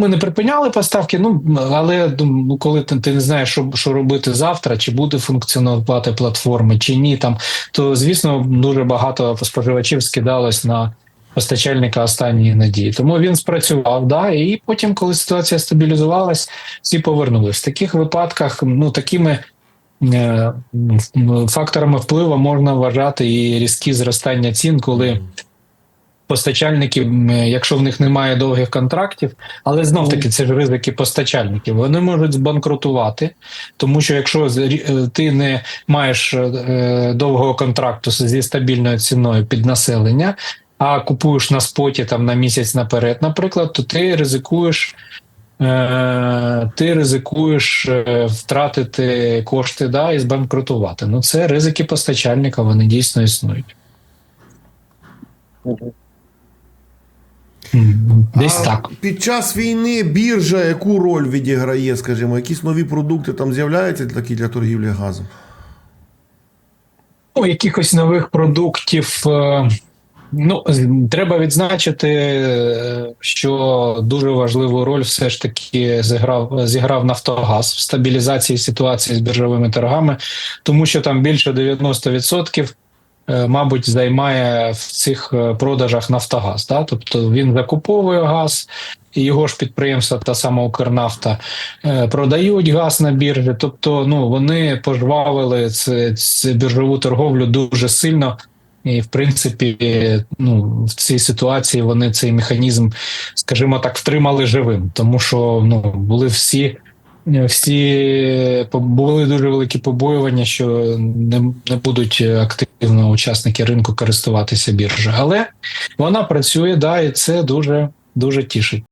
Ми не припиняли поставки, ну але ну, коли ти, ти не знаєш, що, що робити завтра, чи буде функціонувати платформи, чи ні, там то звісно дуже багато споживачів скидалось на постачальника останньої надії. Тому він спрацював, да, і потім, коли ситуація стабілізувалась, всі повернулись. В таких випадках, ну такими е, факторами впливу можна вважати і різкі зростання цін, коли постачальники, якщо в них немає довгих контрактів, але знов таки це ж ризики постачальників. Вони можуть збанкрутувати, тому що якщо е, ти не маєш е, довгого контракту зі стабільною ціною під населення, а купуєш на споті там на місяць наперед, наприклад, то ти ризикуєш. е, Ти ризикуєш втратити кошти да, і збанкрутувати. Ну, це ризики постачальника, вони дійсно існують. Десь а так. Під час війни біржа яку роль відіграє, скажімо, якісь нові продукти там з'являються такі для торгівлі газом? Ну, якихось нових продуктів. е, Ну, треба відзначити, е, що дуже важливу роль все ж таки зіграв зіграв Нафтогаз в стабілізації ситуації з біржовими торгами, тому що там більше 90%, е, мабуть, займає в цих е, продажах Нафтогаз. Да? Тобто він закуповує газ, і його ж підприємства, та сама Укрнафта, е, продають газ на біржі. Тобто, ну вони пожвавили це біржову торговлю дуже сильно. І в принципі, ну в цій ситуації вони цей механізм, скажімо так, втримали живим, тому що ну були всі. Всі по- були дуже великі побоювання, що не, не будуть активно учасники ринку користуватися біржею. Але вона працює, да, і це дуже дуже тішить.